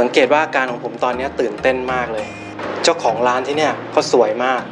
สังเกตว่าอาการของผมตอนนี้ตื่นเต้นมากเลย เจ้าของร้านที่เนี่ยเขาสวยมาก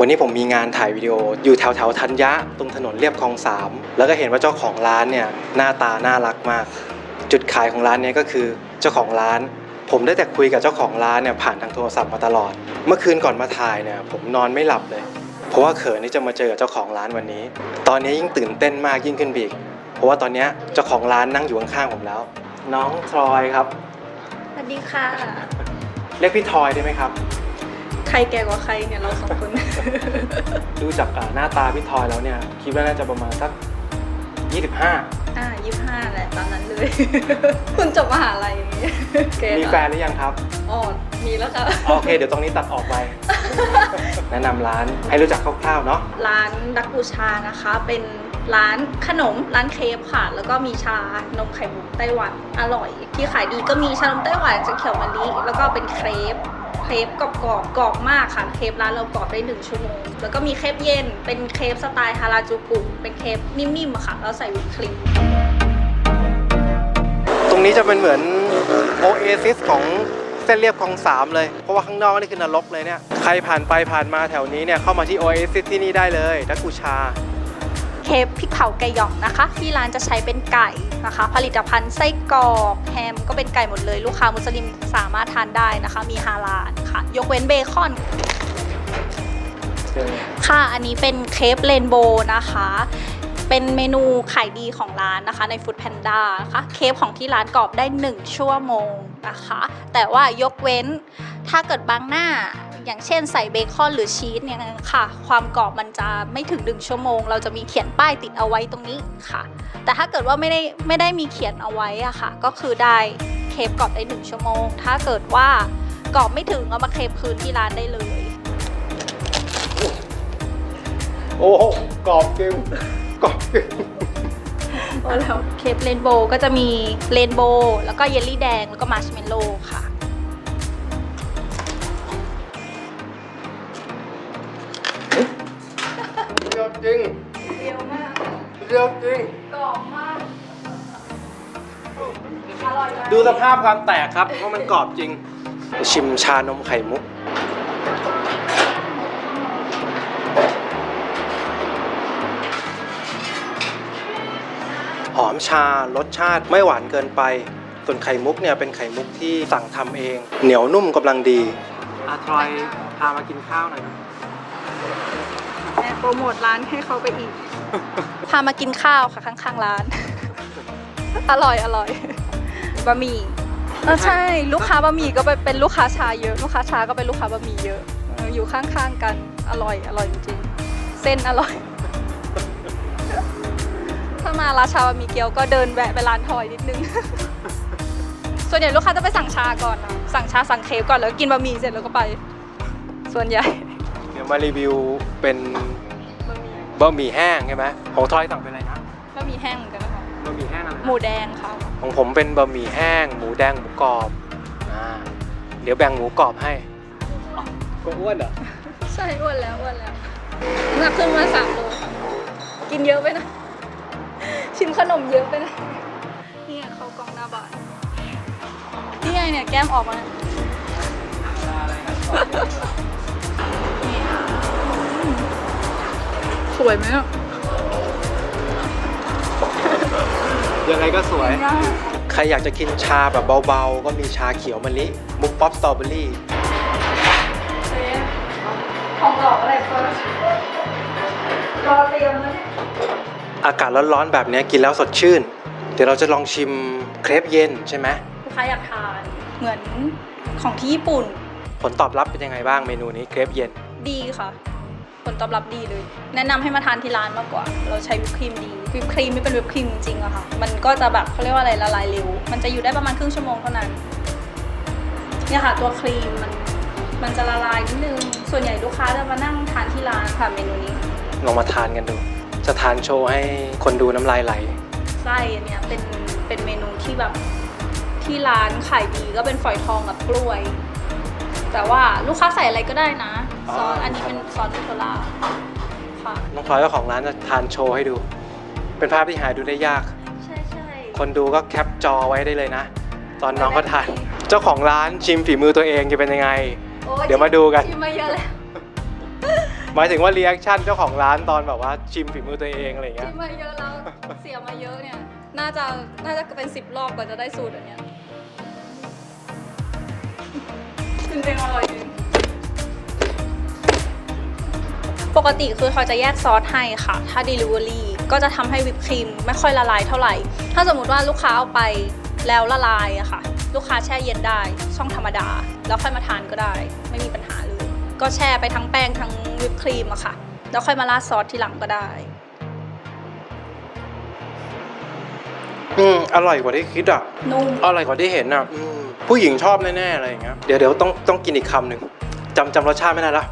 วันนี้ผมมีงานถ่ายวิดีโออยู่แถวแถวธัญญะตรงถนนเรียบคลองสามแล้วก็เห็นว่าเจ้าของร้านเนี่ยหน้าตาน่ารักมาก จุดขายของร้านเนี้ก็คือเจ้าของร้าน ผมได้แต่คุยกับเจ้าของร้านเนี่ยผ่านทางโทรศัพท์มาตลอด เมื่อคืนก่อนมาถ่ายเนี่ยผมนอนไม่หลับเลย เพราะว่าเขินที่จะมาเจอกับเจ้าของร้านวันนี้ ตอนนี้ยิ่งตื่นเต้นมากยิ่งขึ้นไปอีก ราะว่าตอนเนี้ยเจ้าของร้านนั่งอยู่ข้างๆผมแล้ว น้องทรอยครับ สวัสดีค่ะ เรียกพี่ทอยได้ไหมครับ ใครแก่กว่าใครเนี่ยเราสองคน ดูจากอ่าหน้าตาพี่ทอยแล้วเนี่ยคิดว่าน่าจะประมาณสัก 25 อ่ายี่ห้าแหละตอนนั้นเลย คุณจบมหาลัยอย่างเงี้ยเกณฑ์มีแฟนหรือยังครับ อ๋อมีแล้วค่ะ โอเค เดี๋ยวตรงนี้ตัดออกไป แนะนำร้านให้รู้จักคร่าวๆเนาะ ร้านดักบูชานะคะเป็น ร้านขนมร้านเคฟค่ะ แล้วก็มีชานมไข่มุกไต้หวันอร่อย ที่ขายดีก็มีชานมไต้หวันจะเขียวมะลิแล้วก็เป็นเครปเครปกรอบกรอบมากค่ะเครปร้านเรากรอบได้หนึ่งชั่วโมง แล้วก็มีเครปเย็น เป็นเครปสไตล์ฮาราจูกุเป็นเครปนิ่มๆอะค่ะแล้วใส่วิปครีมตรงนี้จะเป็นเหมือนโอเอซิสของเส้นเรียบคลองสามเลย เพราะว่าข้างนอกนี่คือนรกเลยเนี่ย ใครผ่านไปผ่านมาแถวนี้เนี่ย เข้ามาที่โอเอซิสที่นี่ได้เลยดักกูชา เคปพริกเผาไก่หยองนะคะ ที่ร้านจะใช้เป็นไก่นะคะ ผลิตภัณฑ์ไส้กรอกแฮมก็เป็นไก่หมดเลย ลูกค้ามุสลิมสามารถทานได้นะคะ มีฮาลาลค่ะ ยกเว้นเบคอนค่ะอันนี้เป็นเคปเรนโบว์นะคะ เป็นเมนูขายดีของร้านนะคะใน Food Panda นะคะเคปของที่ร้านกรอบได้ 1 ชั่วโมงนะคะ แต่ว่ายกเว้นถ้าเกิดบางหน้า อย่างเช่นใส่เบคอนหรือชีสเนี่ยค่ะความกรอบมันจะไม่ถึง1ชั่วโมง เราจะมีเขียนป้ายติดเอาไว้ตรงนี้ค่ะ แต่ถ้าเกิดว่าไม่ได้ไม่ได้มีเขียนเอาไว้อะค่ะ ก็คือได้เคปกรอบได้1ชั่วโมง ถ้าเกิดว่ากรอบไม่ถึงเอามาเคปคืนที่ร้านได้เลย โอ้โหกรอบจริงกรอบจริงแล้วเคปเรนโบว์ก็จะมีเรนโบว์แล้วก็เยลลี่แดงแล้วก็มาร์ชเมลโล่ค่ะ จริง เรียวมาก เรียวจริง กรอบมาก อร่อยไหมดูสภาพความแตกครับว่ามันกรอบจริง ชิมชานมไข่มุก หอมชารสชาติไม่หวานเกินไป ส่วนไข่มุกเนี่ยเป็นไข่มุกที่สั่งทำเอง เหนียวนุ่มกำลังดีอาทรอยพามากินข้าวหน่อยแอบ โปรโมทร้านให้เขาไปอีก พามากินข้าวค่ะข้างๆร้าน อร่อยอร่อยบะหมี่เออใช่ลูกค้าบะหมี่ก็ไปเป็นลูกค้าชาเยอะ ลูกค้าชาก็เป็นลูกค้าบะหมี่เยอะเอออยู่ข้างๆกันอร่อยอร่อยจริงๆเส้นอร่อย ถ้ามาราชาบะหมี่เกี๊ยวก็เดินแวะไปร้านทอยนิดนึง ส่วนใหญ่ลูกค้าจะไปสั่งชาก่อนนะสั่งชาสั่งเคฟก่อนแล้วกินบะหมี่เสร็จแล้วก็ไป ส่วนใหญ่ เดี๋ยวมารีวิวเป็น บะหมี่บะหมี่แห้งใช่ไหมของทรอยสั่งเป็นอะไรนะบะหมี่แห้งเหมือนกันนะคะบะหมี่แห้งอะไรหมูแดงค่ะของผมเป็นบะหมี่แห้ง หมูแดงหมูกรอบอ่าเดี๋ยวแบ่งหมูกรอบให้ก็อ้วนเหรอใช่อ้วนแล้วอ้วนแล้วน้ำหนักขึ้นมาสามโลค่ะกินเยอะไปนะชิมขนมเยอะไปนะนี่ไงเข้ากล้องหน้าบ้านนี่ไงเนี่ยแก้มออกมา สวยไหมอะยังไงก็สวย ใครอยากจะกินชาแบบเบาๆ ก็มีชาเขียวมะลิ มุกป๊อปสตรอเบอรี่ของหลอกอะไรเฟิร์สรอเตรียมแล้วเนี่ยอากาศร้อนๆแบบเนี้ยกินแล้วสดชื่น เดี๋ยวเราจะลองชิมเครปเย็นใช่ไหมลูกค้าอยากทานเหมือนของที่ญี่ปุ่น ผลตอบรับเป็นยังไงบ้างเมนูนี้เครปเย็น ดีค่ะผ ลตอบรับดีเลย แนะนำให้มาทานที่ร้านมากกว่า เราใช้วิปครีมดีวิปครีมไม่เป็นวิปครีมจริงๆอะค่ะ มันก็จะแบบเขาเรียกว่าอะไรละลายเร็ว มันจะอยู่ได้ประมาณครึ่งชั่วโมงเท่านั้นเนี่ยค่ะตัวครีมมันมันจะละลายนิดนึง ส่วนใหญ่ลูกค้าจะมานั่งทานที่ร้านค่ะเมนูนี้ ลองมาทานกันดู จะทานโชว์ให้คนดูน้ำลายไหล ไส้อันเนี้ยเป็นเป็นเมนูที่แบบที่ร้านขายดีก็เป็นฝอยทองกับกล้วย แต่ว่าลูกค้าใส่อะไรก็ได้นะอ๋อ ซอสอันนี้เป็นซอสนูเทลล่าค่ะ น้องพลอยเจ้าของร้านจะทานโชว์ให้ดู เป็นภาพที่หาดูได้ยาก ใช่ใช่คนดูก็แคปจอไว้ได้เลยนะ ตอนน้องเขาทาน เจ้าของร้านชิมฝีมือตัวเองจะเป็นยังไง โอ้เดี๋ยวมาดูกัน ชิมมาเยอะแล้วหมายถึงว่ารีแอคชั่นเจ้าของร้านตอนแบบว่าชิมฝีมือตัวเองอะไรอย่างเงี้ชิย มมาเยอะแล้วเสียมาเยอะเนี่ย น่าจะน่าจะเป็นสิบรอบกว่าจะได้สูตรอันเนี้ยจริงๆอร่อยจริง ปกติคือเขาจะแยกซอสให้ค่ะ ถ้า Delivery ก็จะทำให้วิปครีมไม่ค่อยละลายเท่าไหร่ ถ้าสมมติว่าลูกค้าเอาไปแล้วละลายอะค่ะ ลูกค้าแช่เย็นได้ ช่องธรรมดา แล้วค่อยมาทานก็ได้ ไม่มีปัญหาเลย ก็แช่ไปทั้งแป้งทั้งวิปครีมอะค่ะ แล้วค่อยมาราดซอสทีหลังก็ได้ อืมอร่อยกว่าที่คิดอะ นุ่ม อร่อยกว่าที่เห็นอะอืมผู้หญิงชอบแน่ๆอะไรอย่างเงี้ย เดี๋ยวเดี๋ยวต้องต้องกินอีกคำหนึ่งจำจำรสชาติไม่ได้ละ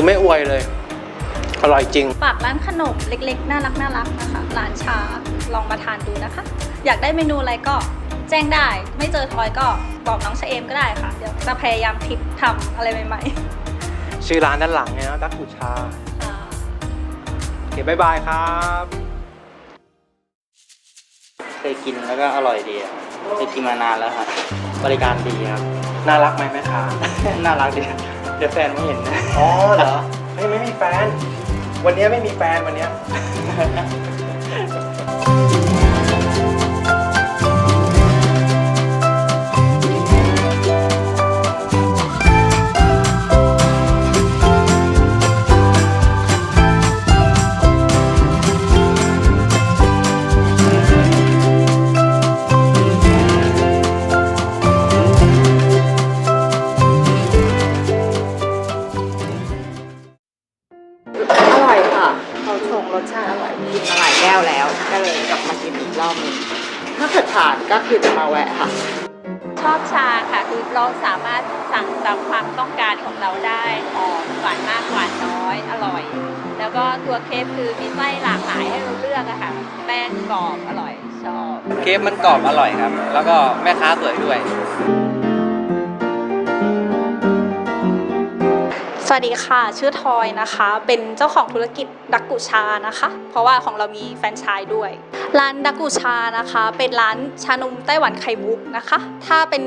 คือไม่อวยเลย อร่อยจริง ฝากร้านขนมเล็กๆ น่ารักน่ารักนะคะ ร้านชาลองมาทานดูนะคะ อยากได้เมนูอะไรก็แจ้งได้ ไม่เจอทอยก็บอกน้องชะเอมก็ได้ค่ะ เดี๋ยวจะพยายามคิดทำอะไรใหม่ชื่อร้านด้านหลังเนี่ยนะดักกุชาๆค่ะ โอเคบายบายครับเคยกินแล้วก็อร่อยดีอะเคยกินมานานแล้วครับบริการดีครับ น่ารักไหมแม่ค้า น่ารักดีครับ เดี๋ยวแฟนไม่เห็นนะ อ๋อเหรอเฮ้ยไม่มีแฟนวันนี้ไม่มีแฟนวันนี้อ กิดผ่านก็คือจะมาแวะค่ะ ชอบชาค่ะ คือเราสามารถสั่งตามความต้องการของเราได้หอมหวานมากหวานน้อยอร่อย แล้วก็ตัวเคฟคือมีไส้หลากหลายให้เราเลือกอะค่ะ แป้งกรอบอร่อยชอบ เคฟมันกรอบอร่อยครับ แล้วก็แม่ค้าสวยด้วย สวัสดีค่ะ ชื่อทอยนะคะ เป็นเจ้าของธุรกิจดักกุชานะคะ เพราะว่าของเรามีแฟรนไชส์ด้วย ร้านดักกุชานะคะ เป็นร้านชานมไต้หวันไข่มุกนะคะ ถ้าเป็น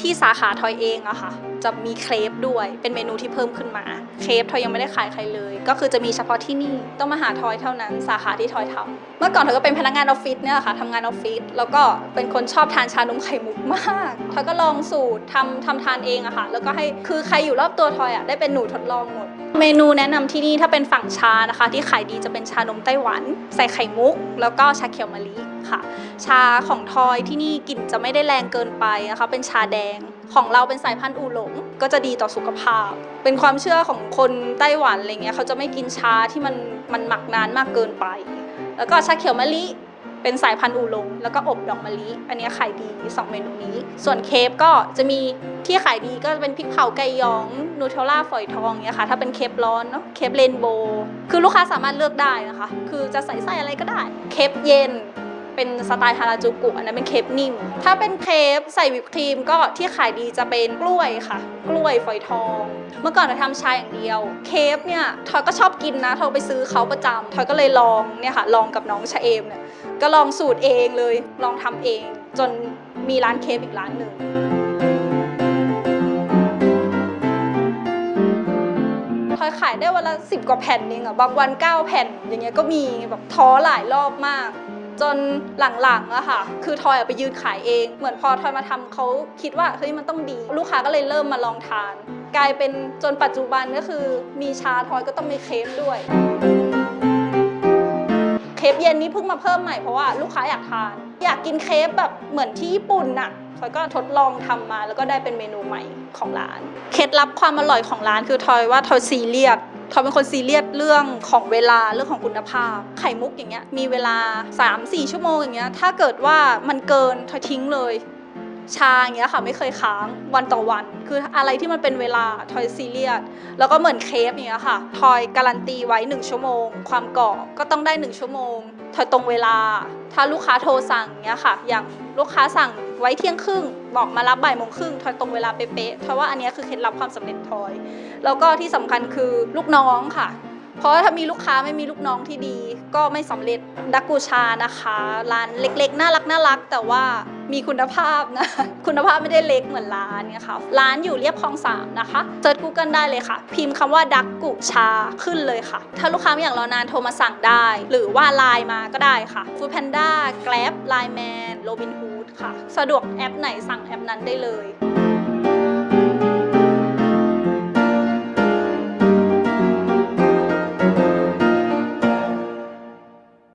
ที่สาขาทอยเองอะค่ะ จะมีเครปด้วย เป็นเมนูที่เพิ่มขึ้นมา เครปทอยยังไม่ได้ขายใครเลย ก็คือจะมีเฉพาะที่นี่ ต้องมาหาทอยเท่านั้น สาขาที่ทอยทำเมื่อก่อนทอยก็เป็นพนักงานออฟฟิศเนี่ยค่ะทำงานออฟฟิศ แล้วก็เป็นคนชอบทานชานมไข่มุกมากทอยก็ลองสูตรทำทำทานเองอะค่ะ แล้วก็ให้ คือใครอยู่รอบตัวทอยอะได้เป็นหนูทดลองหมด เมนูแนะนำที่นี่ถ้าเป็นฝั่งชานะคะ ที่ขายดีจะเป็นชานมไต้หวัน ใส่ไข่มุก แล้วก็ชาเขียวมะลิค่ะ ชาของทอยที่นี่กลิ่นจะไม่ได้แรงเกินไปนะคะ เป็นชาแดงของเราเป็นสายพันธุ์อูหลง ก็จะดีต่อสุขภาพ เป็นความเชื่อของคนไต้หวันอะไรเงี้ยเขาจะไม่กินชาที่มันมันหมักนานมากเกินไป แล้วก็ชาเขียวมะลิ เป็นสายพันธุ์อูหลงแล้วก็อบดอกมะลิ อันเนี้ยขายดี 2 เมนูนี้ ส่วนเคฟก็จะมีที่ขายดีก็จะเป็นพริกเผาไก่ยองนูเทลล่าฝอยทองเนี้ยค่ะ ถ้าเป็นเคฟร้อนเนาะเคฟเรนโบว์คือลูกค้าสามารถเลือกได้นะคะ คือจะใส่ไส้อะไรก็ได้ เคฟเย็นเป็นสไตล์ฮาราจูกุอันนั้นเป็นเคฟนิ่ม ถ้าเป็นเคฟใส่วิปครีมก็ที่ขายดีจะเป็นกล้วยค่ะ กล้วยฝอยทอง เมื่อก่อนเราทำชาอย่างเดียว เคฟเนี่ยทอยก็ชอบกินนะทอยไปซื้อเขาประจำทอยก็เลยลองเนี่ยค่ะ ลองกับน้องชะเอมเนี่ย ก็ลองสูตรเองเลย ลองทำเอง จนมีร้านเคฟอีกร้านหนึ่งทอยขายได้วันละสิบกว่าแผ่นเองอะบางวัน9แผ่นอย่างเงี้ยก็มีแบบท้อหลายรอบมาก จนหลังๆอะค่ะ คือทอยอะไปยืนขายเอง เหมือนพอทอยมาทำเขาคิดว่าเฮ้ยมันต้องดี ลูกค้าก็เลยเริ่มมาลองทาน กลายเป็นจนปัจจุบันก็คือ มีชาทอยก็ต้องมีเคฟด้วย เคฟเย็นนี้เพิ่งมาเพิ่มใหม่เพราะว่าลูกค้าอยากทาน อยากกินเคฟแบบเหมือนที่ญี่ปุ่นน่ะทอยก็ทดลองทำมาแล้วก็ได้เป็นเมนูใหม่ของร้าน เคล็ดลับความอร่อยของร้านคือทอยว่าทอยซีเรียสทอยเป็นคนซีเรียสเรื่องของเวลาเรื่องของคุณภาพ ไข่มุกอย่างเงี้ยมีเวลา 3-4 ชั่วโมงอย่างเงี้ยถ้าเกิดว่ามันเกินทอยทิ้งเลย ชาอย่างเงี้ยค่ะไม่เคยค้างวันต่อวัน คืออะไรที่มันเป็นเวลาทอยซีเรียสแล้วก็เหมือนเคฟอย่างเงี้ยค่ะทอยการันตีไว้ 1 ชั่วโมง ความกรอบก็ต้องได้ 1 ชั่วโมงทอยตรงเวลา ถ้าลูกค้าโทรสั่งอย่างเงี้ยค่ะ อย่างลูกค้าสั่งไว้เที่ยงครึ่งบอกมารับบ่ายโมงครึ่งทอยตรงเวลาเป๊ะๆทอยว่าอันนี้คือเคล็ดลับความสำเร็จทอย แล้วก็ที่สำคัญคือลูกน้องค่ะ เพราะถ้ามีลูกค้าไม่มีลูกน้องที่ดี ก็ไม่สำเร็จดักกูชานะคะ ร้านเล็กๆ น่ารักน่ารัก แต่ว่ามีคุณภาพนะ คุณภาพไม่ได้เล็กเหมือนร้านนี่ยค่ะร้านอยู่เรียบคลองสามนะคะเซิร์ช Google ได้เลยค่ะ พิมพ์คำว่าดักกุชาขึ้นเลยค่ะ ถ้าลูกค้าไม่อยากรอนานโทรมาสั่งได้ หรือว่าไลน์มาก็ได้ค่ะ Food Panda Grab Line Man Robinhood ค่ะ สะดวกแอปไหนสั่งแอปนั้นได้เลย